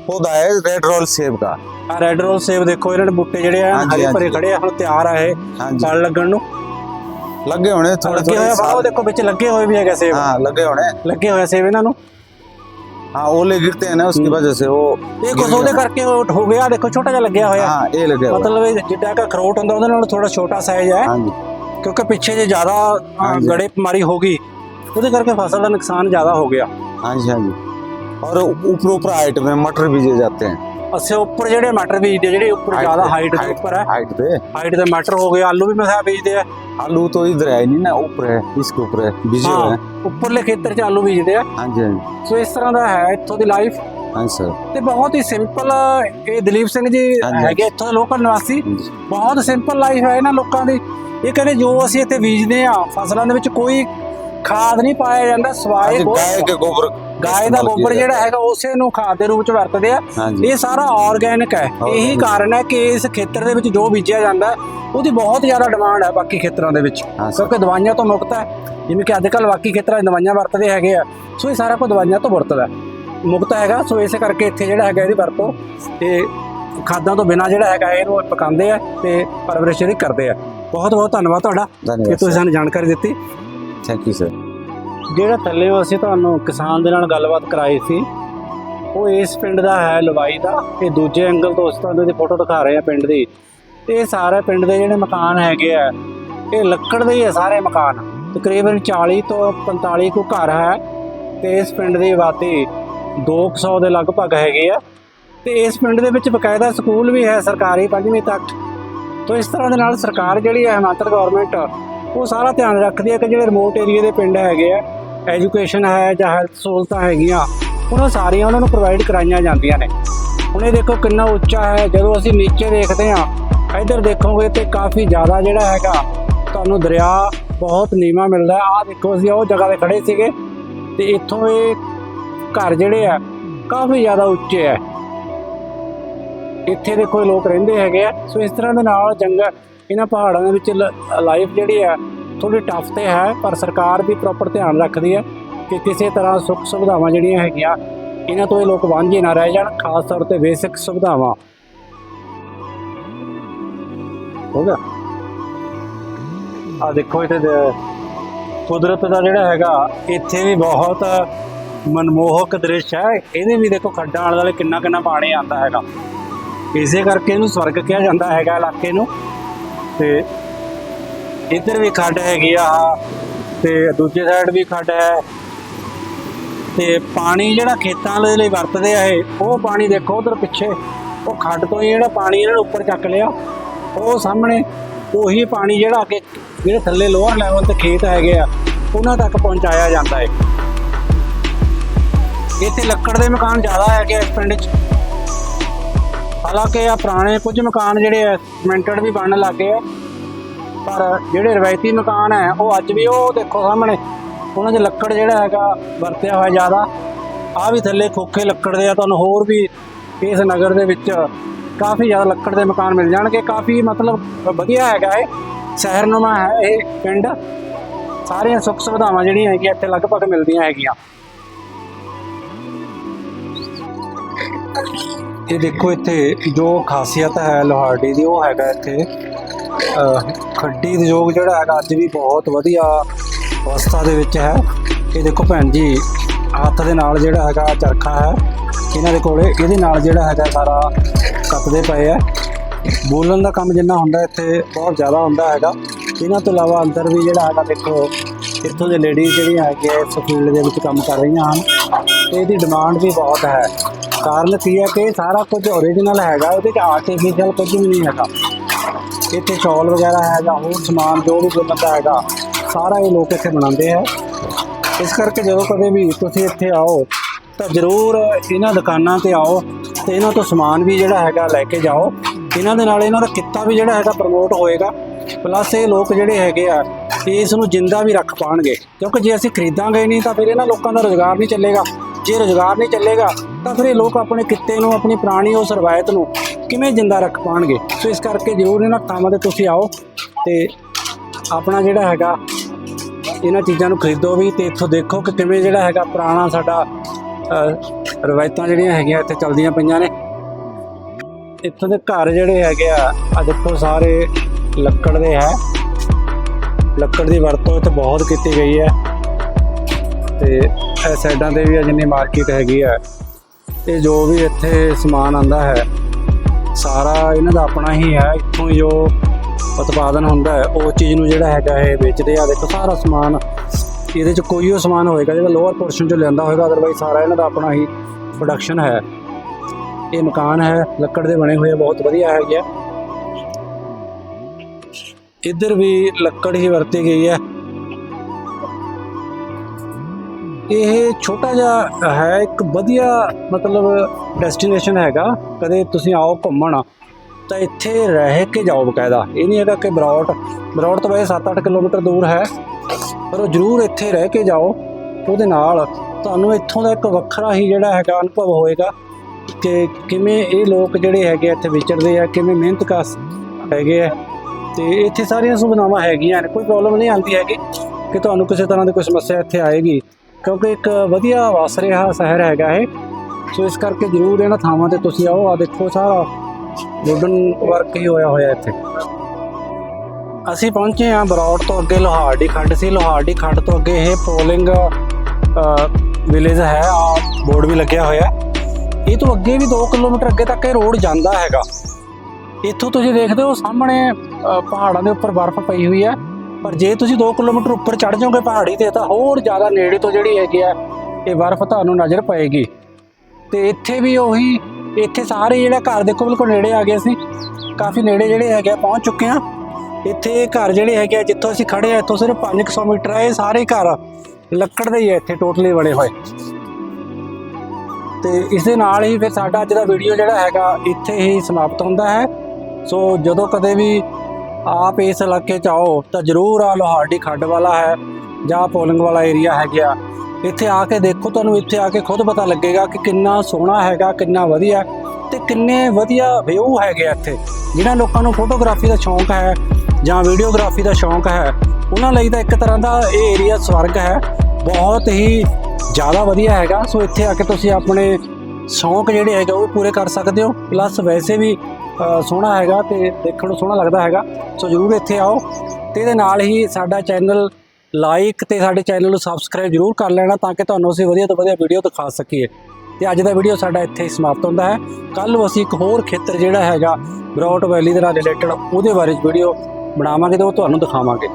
पौधा है रेड रोल सेब का
ਆ ਰੈੱਡ ਰੋਲ ਸੇਬ ਦੇਖੋ ਇਹਨਾਂ ਦੇ ਬੂਟੇ ਜਿਹੜੇ ਆ
ਹਾਂਜੀ,
ਹਰੇ ਭਰੇ
ਹਾਂਜੀ।
ਖੜੇ ਆ ਹੁਣ ਤਿਆਰ ਆ ਇਹ
हाँ जी
ਫਲ ਲੱਗਣ ਨੂੰ
लगे होने थोड़े
ਲੱਗੇ ਹੋਏ
थोड़े
ਆ ਬਾਹਰ ਉਹ ਦੇਖੋ ਵਿੱਚ ਲੱਗੇ ਹੋਏ ਵੀ ਹੈਗੇ ਸੇਬ
हाँ लगे होने
ਲੱਗੇ ਹੋਏ ਆ ਸੇਬ ਇਹਨਾਂ ਨੂੰ
हाँ ओले गिरते हैं ना उसकी वजह से वो
ਇਹ ਕੁਝ ਉਹਦੇ ਕਰਕੇ ਉਹ ਹੋ ਗਿਆ ਦੇਖੋ ਛੋਟਾ ਜਿਹਾ ਲੱਗਿਆ ਹੋਇਆ
हाँ ये लगे हुए हैं।
ਮਤਲਬ ਇਹ ਜਿੱਡਾ ਕਿ ਅਖਰੋਟ ਹੁੰਦਾ ਉਹਦੇ ਨਾਲ ਥੋੜਾ ਛੋਟਾ ਸਾਈਜ਼ ਹੈ
हाँ जी
ਕਿਉਂਕਿ ਪਿੱਛੇ ਜੇ ਜ਼ਿਆਦਾ ਅ,
ਹਾਂਜੀ।
ਗੜੇਮਾਰੀ ਹੋ ਗਈ ਉਹਦੇ ਕਰਕੇ ਫਸਲ ਦਾ ਨੁਕਸਾਨ ਜ਼ਿਆਦਾ ਹੋ ਗਿਆ
हाँ जी हाँ जी और ऊपर ऊपर हाइट में मटर बीजे जाते हैं
ਅਸੀਂ ਉੱਪਰ ਜਿਹੜੇ ਮਟਰ ਬੀਜਦੇ ਜਿਹੜੇ ਉੱਪਰ ਜ਼ਿਆਦਾ ਹਾਈਟ ਦੇ ਉੱਪਰ ਹੈ
हाइट पे
ਹਾਈਟ ਦੇ ਮਟਰ ਹੋ ਗਏ ਆਲੂ ਵੀ ਮਸਾ ਬੀਜਦੇ ਆ
आलू तो इधर है नहीं ना ऊपर है इसके ऊपर है बीजे हुए
ਹਾਂ
हैं
ਉੱਪਰਲੇ ਖੇਤਰ 'ਚ ਆਲੂ ਬੀਜਦੇ ਆ
हाँ जी हाँ जी
ਸੋ ਇਸ ਤਰ੍ਹਾਂ ਦਾ ਹੈ ਇੱਥੋਂ ਦੀ ਲਾਈਫ
हाँ जी सर
ਤੇ ਬਹੁਤ ਹੀ ਸਿੰਪਲ ਇਹ ਦਲੀਪ ਸਿੰਘ ਜੀ
ਹਾਂਜੀ।
ਹੈਗੇ ਇੱਥੋਂ ਦੇ ਲੋਕਲ ਨਿਵਾਸੀ
हाँ जी
ਬਹੁਤ ਸਿੰਪਲ ਲਾਈਫ ਹੈ ਇਹਨਾਂ ਲੋਕਾਂ ਦੀ ਇਹ ਕਹਿੰਦੇ ਜੋ ਅਸੀਂ ਇੱਥੇ ਬੀਜਦੇ ਆ ਫਸਲਾਂ ਦੇ ਵਿੱਚ ਕੋਈ ਖਾਦ ਨਹੀਂ ਪਾਇਆ ਜਾਂਦਾ
हाँ
ਸਵਾਏ
जी,
ਬਹੁਤ-
गाय के गोबर
ਗਾਇ ਦਾ ਗੋਬਰ ਜਿਹੜਾ ਹੈਗਾ ਉਸੇ ਨੂੰ ਖਾਦ ਦੇ ਰੂਪ ਚ ਵਰਤਦੇ ਆ। ਇਹ ਸਾਰਾ ਆਰਗੈਨਿਕ ਹੈ। ਇਹੀ ਕਾਰਨ ਹੈ ਕਿ ਇਸ ਖੇਤਰ ਦੇ ਵਿੱਚ ਜੋ ਬੀਜਿਆ ਜਾਂਦਾ ਉਹਦੀ ਬਹੁਤ ਜ਼ਿਆਦਾ ਡਿਮਾਂਡ ਹੈ ਬਾਕੀ ਖੇਤਰਾਂ ਦੇ ਵਿੱਚ। ਕਿਉਂਕਿ ਦਵਾਈਆਂ ਤੋਂ ਮੁਕਤ ਹੈ। ਜਿਵੇਂ ਕਿ ਅੱਜਕੱਲ ਬਾਕੀ ਖੇਤਰਾਂ 'ਚ ਦਵਾਈਆਂ ਵਰਤਦੇ ਹੈਗੇ ਆ। ਸੋ ਇਹ ਸਾਰਾ ਕੁਝ ਦਵਾਈਆਂ ਤੋਂ ਵਰਤਦਾ ਮੁਕਤ ਹੈਗਾ ਸੋ ਇਸੇ ਕਰਕੇ ਇੱਥੇ ਜਿਹੜਾ ਹੈਗਾ ਇਹਦੀ ਵਰਤੋਂ ਤੇ ਖਾਦਾਂ ਤੋਂ ਬਿਨਾ ਜਿਹੜਾ ਹੈਗਾ ਇਹਨੂੰ ਪਕਾਉਂਦੇ ਆ ਤੇ ਪਰਵਰਿਸ਼ ਇਹਦੀ ਕਰਦੇ ਆ। ਬਹੁਤ ਬਹੁਤ ਧੰਨਵਾਦ ਤੁਹਾਡਾ ਕਿ ਤੁਸੀਂ ਸਾਨੂੰ ਜਾਣਕਾਰੀ ਦਿੱਤੀ।
ਥੈਂਕ ਯੂ ਸਰ
ਜਿਹੜਾ ਥੱਲੇ ਅਸੀਂ ਤੁਹਾਨੂੰ ਕਿਸਾਨ ਦੇ ਨਾਲ ਗੱਲਬਾਤ ਕਰਾਈ ਸੀ, ਉਹ ਇਸ ਪਿੰਡ ਦਾ ਹੈ ਲਵਾਈ ਦਾ ਇਹ ਦੂਜੇ ਐਂਗਲ ਤੋਂ ਉਸ ਤਰ੍ਹਾਂ ਦੀ ਫੋਟੋ ਦਿਖਾ ਰਹੇ ਆ ਪਿੰਡ ਦੀ। ਤੇ ਇਹ ਸਾਰੇ ਪਿੰਡ ਦੇ ਜਿਹੜੇ ਮਕਾਨ ਹੈਗੇ ਆ, ਇਹ ਲੱਕੜ ਦੇ ਹੀ ਆ ਸਾਰੇ ਮਕਾਨ। ਤਕਰੀਬਨ 40 ਤੋਂ 45 ਕੁ ਘਰ ਹੈ, ਤੇ ਇਸ ਪਿੰਡ ਦੀ ਆਬਾਦੀ 200 ਦੇ ਲਗਭਗ ਹੈਗੇ ਆ। ਤੇ ਇਸ ਪਿੰਡ ਦੇ ਵਿੱਚ ਬਕਾਇਦਾ ਸਕੂਲ ਵੀ ਹੈ ਸਰਕਾਰੀ ਪੰਜਵੀਂ ਤੱਕ। ਤੋਂ ਇਸ ਤਰ੍ਹਾਂ ਦੇ ਨਾਲ ਸਰਕਾਰ ਜਿਹੜੀ ਹੈ ਹਿਮਾਚਲ ਗਵਰਨਮੈਂਟ ਉਹ ਸਾਰਾ ਧਿਆਨ ਰੱਖਦੀ ਹੈ ਕਿ ਜਿਹੜੇ ਰਿਮੋਟ ਏਰੀਆ ਦੇ ਪਿੰਡ ਹੈਗੇ ਆ ਐਜੂਕੇਸ਼ਨ ਹੈ ਜਾਂ ਹੈਲਥ ਸਹੂਲਤਾਂ ਹੈਗੀਆਂ, ਉਹਨਾਂ ਸਾਰੀਆਂ ਉਹਨਾਂ ਨੂੰ ਪ੍ਰੋਵਾਈਡ ਕਰਾਈਆਂ ਜਾਂਦੀਆਂ ਨੇ। ਹੁਣ ਇਹ ਦੇਖੋ ਕਿੰਨਾ ਉੱਚਾ ਹੈ, ਜਦੋਂ ਅਸੀਂ ਨੀਚੇ ਦੇਖਦੇ ਹਾਂ, ਇੱਧਰ ਦੇਖੋਗੇ ਤੇ ਕਾਫੀ ਜ਼ਿਆਦਾ ਜਿਹੜਾ ਹੈਗਾ, ਤੁਹਾਨੂੰ ਦਰਿਆ ਬਹੁਤ ਨੀਵਾਂ ਮਿਲਦਾ ਆਹ ਦੇਖੋ ਅਸੀਂ ਉਹ ਜਗ੍ਹਾ ਤੇ ਖੜੇ ਸੀਗੇ ਤੇ ਇੱਥੋਂ ਇਹ ਘਰ ਜਿਹੜੇ ਆ, ਕਾਫੀ ਜ਼ਿਆਦਾ ਉੱਚੇ ਆ। ਇੱਥੇ ਦੇ ਕੋਈ ਲੋਕ ਰਹਿੰਦੇ ਹੈਗੇ ਆ। ਸੋ ਇਸ ਤਰ੍ਹਾਂ ਦੇ ਨਾਲ ਜੰਗਲ ਇਹਨਾਂ ਪਹਾੜਾਂ ਦੇ ਵਿੱਚ ਲਾਈਫ ਜਿਹੜੀ ਹੈ ਥੋੜੀ ਟਫ ਤੇ ਹੈ, ਪਰ ਸਰਕਾਰ ਵੀ ਪ੍ਰੋਪਰ ਧਿਆਨ ਰੱਖਦੀ ਹੈ ਕਿ ਕਿਸੇ ਤਰ੍ਹਾਂ ਸੁੱਖ ਸੁਵਿਧਾਵਾਂ ਜਿਹੜੀਆਂ ਹੈਗੀਆਂ, ਇਹਨਾਂ ਤੋਂ ਇਹ ਲੋਕ ਵਾਂਝੇ ਨਾ ਰਹਿ ਜਾਣ, ਖਾਸ ਤੌਰ ਤੇ ਬੇਸਿਕ ਸੁਵਿਧਾਵਾਂ। ਹੋ ਆ ਦੇਖੋ ਇੱਥੇ ਕੁਦਰਤ ਦਾ ਜਿਹੜਾ ਹੈਗਾ, ਇੱਥੇ ਵੀ ਬਹੁਤ ਮਨਮੋਹਕ ਦ੍ਰਿਸ਼ ਹੈ। ਇਹਦੇ ਵੀ ਦੇਖੋ ਖੱਡਾਂ ਆਲੇ ਦੁਆਲੇ ਕਿੰਨਾ ਕਿੰਨਾ ਪਾਣੀ ਆਉਂਦਾ ਹੈਗਾ। ਇਸੇ ਕਰਕੇ ਇਹਨੂੰ ਸਵਰਗ ਕਿਹਾ ਜਾਂਦਾ ਹੈਗਾ, ਇਲਾਕੇ ਨੂੰ। ਤੇ ਇੱਧਰ ਵੀ ਖੱਡ ਹੈਗੀ ਆ, ਤੇ ਦੂਜੇ ਸਾਈਡ ਵੀ ਖੱਡ ਹੈ। ਤੇ ਪਾਣੀ ਜਿਹੜਾ ਖੇਤਾਂ ਦੇ ਲਈ ਵਰਤਦੇ ਆ ਇਹ, ਉਹ ਪਾਣੀ ਦੇਖੋ ਉਧਰ ਪਿੱਛੇ, ਉਹ ਖੱਡ ਤੋਂ ਹੀ ਜਿਹੜਾ ਪਾਣੀ ਇਹਨਾਂ ਨੇ ਉੱਪਰ ਚੱਕ ਲਿਆ। ਉਹ ਸਾਹਮਣੇ ਉਹੀ ਪਾਣੀ ਜਿਹੜਾ ਕਿ ਜਿਹੜੇ ਥੱਲੇ ਲੋਅਰ ਲੈਵਲ ਤੇ ਖੇਤ ਹੈਗੇ ਆ, ਉਹਨਾਂ ਤੱਕ ਪਹੁੰਚਾਇਆ ਜਾਂਦਾ ਹੈ। ਇੱਥੇ ਲੱਕੜ ਦੇ ਮਕਾਨ ਜ਼ਿਆਦਾ ਹੈਗੇ ਆ ਇਸ ਪਿੰਡ 'ਚ। ਹਾਲਾਂਕਿ ਆ ਪੁਰਾਣੇ ਕੁਝ ਮਕਾਨ ਜਿਹੜੇ ਆ ਸਿਮੈਂਟਡ ਵੀ ਬਣਨ ਲੱਗੇ ਆ। ਪਰ ਜਿਹੜੇ ਰਵਾਇਤੀ ਮਕਾਨ ਹੈ ਉਹ ਅੱਜ ਵੀ ਉਹ ਦੇਖੋ ਸਾਹਮਣੇ, ਉਹਨਾਂ 'ਚ ਲੱਕੜ ਜਿਹੜਾ ਹੈਗਾ ਵਰਤਿਆ ਹੋਇਆ ਜ਼ਿਆਦਾ। ਆ ਵੀ ਥੱਲੇ ਖੋਖੇ ਲੱਕੜ ਦੇ ਆ, ਤੁਹਾਨੂੰ ਹੋਰ ਵੀ ਇਸ ਨਗਰ ਦੇ ਵਿੱਚ ਕਾਫੀ ਜ਼ਿਆਦਾ ਲੱਕੜ ਦੇ ਮਕਾਨ ਮਿਲ ਜਾਣਗੇ। ਕਾਫੀ ਮਤਲਬ ਵਧੀਆ ਹੈਗਾ ਇਹ, ਸ਼ਹਿਰਨੁਮਾ ਹੈ ਇਹ ਪਿੰਡ। ਸਾਰੀਆਂ ਸੁੱਖ ਸੁਵਿਧਾਵਾਂ ਜਿਹੜੀਆਂ ਹੈਗੀਆਂ ਇੱਥੇ ਲਗਭਗ ਮਿਲਦੀਆਂ ਹੈਗੀਆਂ। ਇਹ ਦੇਖੋ ਇੱਥੇ ਜੋ ਖਾਸੀਅਤ ਹੈ ਲੋਹਾਰਡੀ ਦੀ, ਉਹ ਹੈਗਾ ਇੱਥੇ ਖੱਡੀ ਉਦਯੋਗ ਜਿਹੜਾ ਹੈਗਾ ਅੱਜ ਵੀ ਬਹੁਤ ਵਧੀਆ ਅਵਸਥਾ ਦੇ ਵਿੱਚ ਹੈ। ਇਹ ਦੇਖੋ ਭੈਣ ਜੀ, ਹੱਥ ਦੇ ਨਾਲ ਜਿਹੜਾ ਹੈਗਾ ਚਰਖਾ ਹੈ। ਇਹਨਾਂ ਦੇ ਕੋਲੇ, ਇਹਦੇ ਨਾਲ ਜਿਹੜਾ ਹੈਗਾ ਸਾਰਾ ਕੱਤਦੇ ਪਏ ਆ ਬੋਲਣ ਦਾ ਕੰਮ ਜਿੰਨਾ ਹੁੰਦਾ ਇੱਥੇ, ਬਹੁਤ ਜ਼ਿਆਦਾ ਹੁੰਦਾ ਹੈਗਾ। ਇਹਨਾਂ ਤੋਂ ਇਲਾਵਾ ਅੰਦਰ ਵੀ ਜਿਹੜਾ ਹੈਗਾ ਦੇਖੋ, ਇੱਥੋਂ ਦੇ ਲੇਡੀਜ਼ ਜਿਹੜੀਆਂ ਹੈਗੀਆਂ, ਇਸ ਫੀਲਡ ਦੇ ਵਿੱਚ ਕੰਮ ਕਰ ਰਹੀਆਂ ਹਨ। ਤੇ ਇਹਦੀ ਡਿਮਾਂਡ ਵੀ ਬਹੁਤ ਹੈ। ਕਾਰਨ ਕੀ ਹੈ ਕਿ ਸਾਰਾ ਕੁਝ ਓਰੀਜਨਲ ਹੈਗਾ, ਉਹਦੇ 'ਚ ਆਰਟੀਫੀਸ਼ੀਅਲ ਕੁਝ ਵੀ ਨਹੀਂ ਹੈਗਾ। ਇੱਥੇ ਸ਼ਾਲ ਵਗੈਰਾ ਹੈਗਾ, ਹੋਰ ਸਮਾਨ ਜੋ ਵੀ ਬੰਦਾ ਹੈਗਾ, ਸਾਰਾ ਇਹ ਲੋਕ ਇੱਥੇ ਬਣਾਉਂਦੇ ਹੈ ਇਸ ਕਰਕੇ ਜਦੋਂ ਕਦੇ ਵੀ ਤੁਸੀਂ ਇੱਥੇ ਆਓ, ਤਾਂ ਜ਼ਰੂਰ ਇਹਨਾਂ ਦੁਕਾਨਾਂ ਤੇ ਆਓ ਤੇ ਇਹਨਾਂ ਤੋਂ ਸਮਾਨ ਵੀ ਜਿਹੜਾ ਹੈਗਾ ਲੈ ਕੇ ਜਾਓ। ਇਹਨਾਂ ਦੇ ਨਾਲ ਇਹਨਾਂ ਦਾ ਕਿੱਤਾ ਵੀ ਜਿਹੜਾ ਹੈਗਾ ਪ੍ਰਮੋਟ ਹੋਏਗਾ। ਪਲੱਸ ਇਹ ਲੋਕ ਜਿਹੜੇ ਹੈਗੇ ਆ, ਇਸ ਨੂੰ ਜਿੰਦਾ ਵੀ ਰੱਖ ਪਾਣਗੇ। ਕਿਉਂਕਿ ਜੇ ਅਸੀਂ ਖਰੀਦਾਂਗੇ ਨਹੀਂ, ਤਾਂ ਫਿਰ ਇਹਨਾਂ ਲੋਕਾਂ ਦਾ ਰੋਜ਼ਗਾਰ ਨਹੀਂ ਚੱਲੇਗਾ। ਜੇ ਰੋਜ਼ਗਾਰ ਨਹੀਂ ਚੱਲੇਗਾ ਤਾਂ ਫਿਰ ਇਹ ਲੋਕ ਆਪਣੇ ਕਿੱਤੇ ਨੂੰ, ਆਪਣੀ ਪੁਰਾਣੀ ਉਸ ਰਵਾਇਤ ਨੂੰ ਕਿਵੇਂ ਜਿੰਦਾ ਰੱਖ ਪਾਣਗੇ? ਸੋ ਇਸ ਕਰਕੇ ਜ਼ਰੂਰ ਇਹਨਾਂ ਥਾਵਾਂ ਤੇ ਤੁਸੀਂ ਆਓ ਤੇ ਆਪਣਾ ਜਿਹੜਾ ਹੈਗਾ, ਇਹਨਾਂ ਚੀਜ਼ਾਂ ਨੂੰ ਖਰੀਦੋ ਵੀ ਤੇ ਇੱਥੋਂ ਦੇਖੋ ਕਿ ਕਿਵੇਂ ਜਿਹੜਾ ਹੈਗਾ ਪੁਰਾਣਾ ਸਾਡਾ ਰਵਾਇਤਾਂ ਜਿਹੜੀਆਂ ਹੈਗੀਆਂ ਇੱਥੇ ਚੱਲਦੀਆਂ ਪਈਆਂ ਨੇ। ਇੱਥੋਂ ਦੇ ਘਰ ਜਿਹੜੇ ਹੈਗੇ ਆ ਆ ਦੇਖੋ ਸਾਰੇ ਲੱਕੜ ਦੇ ਹੈ। ਲੱਕੜ ਦੀ ਵਰਤੋਂ ਇੱਥੇ ਬਹੁਤ ਕੀਤੀ ਗਈ ਹੈ। ਤੇ ਇਹ ਸਾਈਡਾਂ ਤੇ ਵੀ ਆ ਜਿੰਨੀ ਮਾਰਕੀਟ ਹੈਗੀ ਆ। ਇਹ ਜੋ ਵੀ ਇੱਥੇ ਸਮਾਨ ਆਂਦਾ ਹੈ ਸਾਰਾ ਇਹਨਾਂ ਦਾ ਆਪਣਾ ਹੀ ਹੈ। ਇੱਥੋਂ ਹੀ ਜੋ ਉਤਪਾਦਨ ਹੁੰਦਾ ਹੈ ਉਹ ਚੀਜ਼ ਨੂੰ ਜਿਹੜਾ ਹੈਗਾ ਇਹ ਵੇਚਦੇ ਆ। ਦੇਖੋ ਸਾਰਾ ਸਮਾਨ ਇਹਦੇ ਚ ਕੋਈ ਉਹ ਸਮਾਨ ਹੋਏਗਾ ਜਿਹੜਾ ਲੋਅਰ ਪੋਰਸ਼ਨ 'ਚੋਂ ਲਿਆਂਦਾ ਹੋਏਗਾ ਅਦਰਵਾਈਜ਼ ਸਾਰਾ ਇਹਨਾਂ ਦਾ ਆਪਣਾ ਹੀ ਪ੍ਰੋਡਕਸ਼ਨ ਹੈ। ਇਹ ਮਕਾਨ ਹੈ ਲੱਕੜ ਦੇ ਬਣੇ ਹੋਏ ਆ, ਬਹੁਤ ਵਧੀਆ ਹੈਗੇ ਆ। ਇੱਧਰ ਵੀ ਲੱਕੜ ਹੀ ਵਰਤੀ ਗਈ ਹੈ। ਇਹ ਛੋਟਾ ਜਿਹਾ ਹੈ, ਇੱਕ ਵਧੀਆ ਮਤਲਬ ਡੈਸਟੀਨੇਸ਼ਨ ਹੈਗਾ। ਕਦੇ ਤੁਸੀਂ ਆਓ ਘੁੰਮਣ, ਤਾਂ ਇੱਥੇ ਰਹਿ ਕੇ ਜਾਓ ਬਕਾਇਦਾ। ਇਹ ਨਹੀਂ ਹੈਗਾ ਕਿ ਬਰੌਟ ਬਰੌਟ ਤੋਂ ਵੈਸੇ 7-8 ਕਿਲੋਮੀਟਰ ਦੂਰ ਹੈ, ਪਰ ਉਹ ਜ਼ਰੂਰ ਇੱਥੇ ਰਹਿ ਕੇ ਜਾਓ। ਉਹਦੇ ਨਾਲ ਤੁਹਾਨੂੰ ਇੱਥੋਂ ਦਾ ਇੱਕ ਵੱਖਰਾ ਹੀ ਜਿਹੜਾ ਹੈਗਾ ਅਨੁਭਵ ਹੋਏਗਾ ਕਿ ਕਿਵੇਂ ਇਹ ਲੋਕ ਜਿਹੜੇ ਹੈਗੇ ਇੱਥੇ ਵਿਚਰਦੇ ਆ, ਕਿਵੇਂ ਮਿਹਨਤ ਕਸ ਹੈਗੇ ਆ। ਤੇ ਇੱਥੇ ਸਾਰੀਆਂ ਸੁਵਿਧਾਵਾਂ ਹੈਗੀਆਂ ਨੇ, ਕੋਈ ਪ੍ਰੋਬਲਮ ਨਹੀਂ ਆਉਂਦੀ ਹੈਗੀ ਕਿ ਤੁਹਾਨੂੰ ਕਿਸੇ ਤਰ੍ਹਾਂ ਦੀ ਕੋਈ ਸਮੱਸਿਆ ਇੱਥੇ ਆਏਗੀ। ਕਿਉਂਕਿ ਇੱਕ ਵਧੀਆ ਵਸ ਰਿਹਾ ਸ਼ਹਿਰ ਹੈਗਾ ਇਹ। ਸੋ ਇਸ ਕਰਕੇ ਜ਼ਰੂਰ ਇਹਨਾਂ ਥਾਵਾਂ ਤੇ ਤੁਸੀਂ ਆਓ। ਆ ਦੇਖੋ ਸਾਰਾ ਵੁਡਨ ਵਰਕ ਹੀ ਹੋਇਆ ਹੋਇਆ ਇੱਥੇ। ਅਸੀਂ ਪਹੁੰਚੇ ਹਾਂ ਬਰੌਡ ਤੋਂ ਅੱਗੇ ਲੋਹਾਰਡੀ ਖੱਡ ਸੀ। ਲੋਹਾਰਡੀ ਖੱਡ ਤੋਂ ਅੱਗੇ ਇਹ ਪੋਲਿੰਗ ਵਿਲੇਜ ਹੈ। ਆ ਬੋਰਡ ਵੀ ਲੱਗਿਆ ਹੋਇਆ ਇਹ ਤੋਂ ਅੱਗੇ ਵੀ 2 ਕਿਲੋਮੀਟਰ ਅੱਗੇ ਤੱਕ ਇਹ ਰੋਡ ਜਾਂਦਾ ਹੈਗਾ। ਇੱਥੋਂ ਤੁਸੀਂ ਦੇਖਦੇ ਹੋ ਸਾਹਮਣੇ ਪਹਾੜਾਂ ਦੇ ਉੱਪਰ ਬਰਫ਼ ਪਈ ਹੋਈ ਹੈ। ਪਰ ਜੇ ਤੁਸੀਂ 2 ਕਿਲੋਮੀਟਰ ਉੱਪਰ ਚੜ ਜਾਓਗੇ ਪਹਾੜੀ ਤੇ, ਤਾਂ ਹੋਰ ਜ਼ਿਆਦਾ ਨੇੜੇ ਤੋਂ ਜਿਹੜੀ ਹੈਗੀ ਆ, ਇਹ ਬਰਫ਼ ਤੁਹਾਨੂੰ ਨਜ਼ਰ ਪਏਗੀ। ਤੇ ਇੱਥੇ ਵੀ ਉਹੀ, ਇੱਥੇ ਸਾਰੇ ਜਿਹੜਾ ਘਰ ਦੇਖੋ, ਬਿਲਕੁਲ ਨੇੜੇ ਆ ਗਏ ਅਸੀਂ। ਕਾਫੀ ਨੇੜੇ ਜਿਹੜੇ ਹੈਗੇ ਆ, ਪਹੁੰਚ ਚੁੱਕੇ ਆ ਇੱਥੇ ਘਰ ਜਿਹੜੇ ਹੈਗੇ ਆ, ਜਿੱਥੋਂ ਅਸੀਂ ਖੜੇ ਆ ਇੱਥੋਂ ਸਿਰਫ 500 ਮੀਟਰ ਹੈ ਇਹ ਸਾਰੇ ਘਰ ਲੱਕੜ ਦੇ ਹੀ ਆ, ਇੱਥੇ ਟੋਟਲੀ ਬਣੇ ਹੋਏ। ਤੇ ਇਸ ਦੇ ਨਾਲ ਹੀ ਫਿਰ ਸਾਡਾ ਅੱਜ ਦਾ ਵੀਡੀਓ ਜਿਹੜਾ ਹੈਗਾ, ਇੱਥੇ ਹੀ ਸਮਾਪਤ ਹੁੰਦਾ ਹੈ। ਸੋ ਜਦੋਂ ਕਦੇ ਵੀ ਆਪ ਇਸ ਇਲਾਕੇ ਚ ਆਓ ਤਾਂ ਜ਼ਰੂਰ ਆ, ਲੋਹਾਰਡੀ ਖੱਡ ਵਾਲਾ ਹੈ, ਜਾਂ ਪੋਲਿੰਗ ਵਾਲਾ ਏਰੀਆ ਹੈਗਾ ਇੱਥੇ ਆ ਕੇ ਦੇਖੋ, ਤੁਹਾਨੂੰ ਇੱਥੇ ਆ ਕੇ ਖੁਦ ਪਤਾ ਲੱਗੇਗਾ ਕਿ ਕਿੰਨਾ ਸੋਹਣਾ ਹੈਗਾ, ਕਿੰਨਾ ਵਧੀਆ, ਤੇ ਕਿੰਨੇ ਵਧੀਆ ਵਿਊ ਹੈਗੇ ਆ ਇੱਥੇ। ਜਿਹਨਾਂ ਲੋਕਾਂ ਨੂੰ ਫੋਟੋਗ੍ਰਾਫੀ ਦਾ ਸ਼ੌਂਕ ਹੈ, ਜਾਂ ਵੀਡੀਓਗ੍ਰਾਫੀ ਦਾ ਸ਼ੌਂਕ ਹੈ, ਉਹਨਾਂ ਲਈ ਤਾਂ ਇੱਕ ਤਰ੍ਹਾਂ ਦਾ ਇਹ ਏਰੀਆ ਸਵਰਗ ਹੈ। ਬਹੁਤ ਹੀ ਜ਼ਿਆਦਾ ਵਧੀਆ ਹੈਗਾ। ਸੋ ਇੱਥੇ ਆ ਕੇ ਤੁਸੀਂ ਆਪਣੇ ਸ਼ੌਂਕ ਜਿਹੜੇ ਹੈਗੇ ਉਹ ਪੂਰੇ ਕਰ ਸਕਦੇ ਹੋ। ਪਲੱਸ ਵੈਸੇ ਵੀ ਸੋਹਣਾ ਹੈਗਾ ਤੇ ਦੇਖਣ ਨੂੰ ਸੋਹਣਾ ਲੱਗਦਾ ਹੈਗਾ। ਸੋ ਜਰੂਰ ਇੱਥੇ ਆਓ ਤੇ ਇਹਦੇ ਨਾਲ ਹੀ ਸਾਡਾ ਚੈਨਲ ਲਾਈਕ ਤੇ ਸਾਡੇ ਚੈਨਲ ਨੂੰ ਸਬਸਕ੍ਰਾਈਬ ਜਰੂਰ ਕਰ ਲੈਣਾ ਤਾਂ ਕਿ ਤੁਹਾਨੂੰ ਅਸੀਂ ਵਧੀਆ ਤੋਂ ਵਧੀਆ ਵੀਡੀਓ ਦਿਖਾ ਸਕੀਏ। ਤੇ ਅੱਜ ਦਾ ਵੀਡੀਓ ਸਾਡਾ ਇੱਥੇ ਹੀ ਸਮਾਪਤ ਹੁੰਦਾ ਹੈ। ਕੱਲ ਨੂੰ ਅਸੀਂ ਇੱਕ ਹੋਰ ਖੇਤਰ ਜਿਹੜਾ ਹੈਗਾ ਬਰੌਟ ਵੈਲੀ ਦੇ ਨਾਲ ਰਿਲੇਟਡ ਉਹਦੇ ਬਾਰੇ ਵੀਡੀਓ ਬਣਾਵਾਂਗੇ ਤੇ ਉਹ ਤੁਹਾਨੂੰ ਦਿਖਾਵਾਂਗੇ।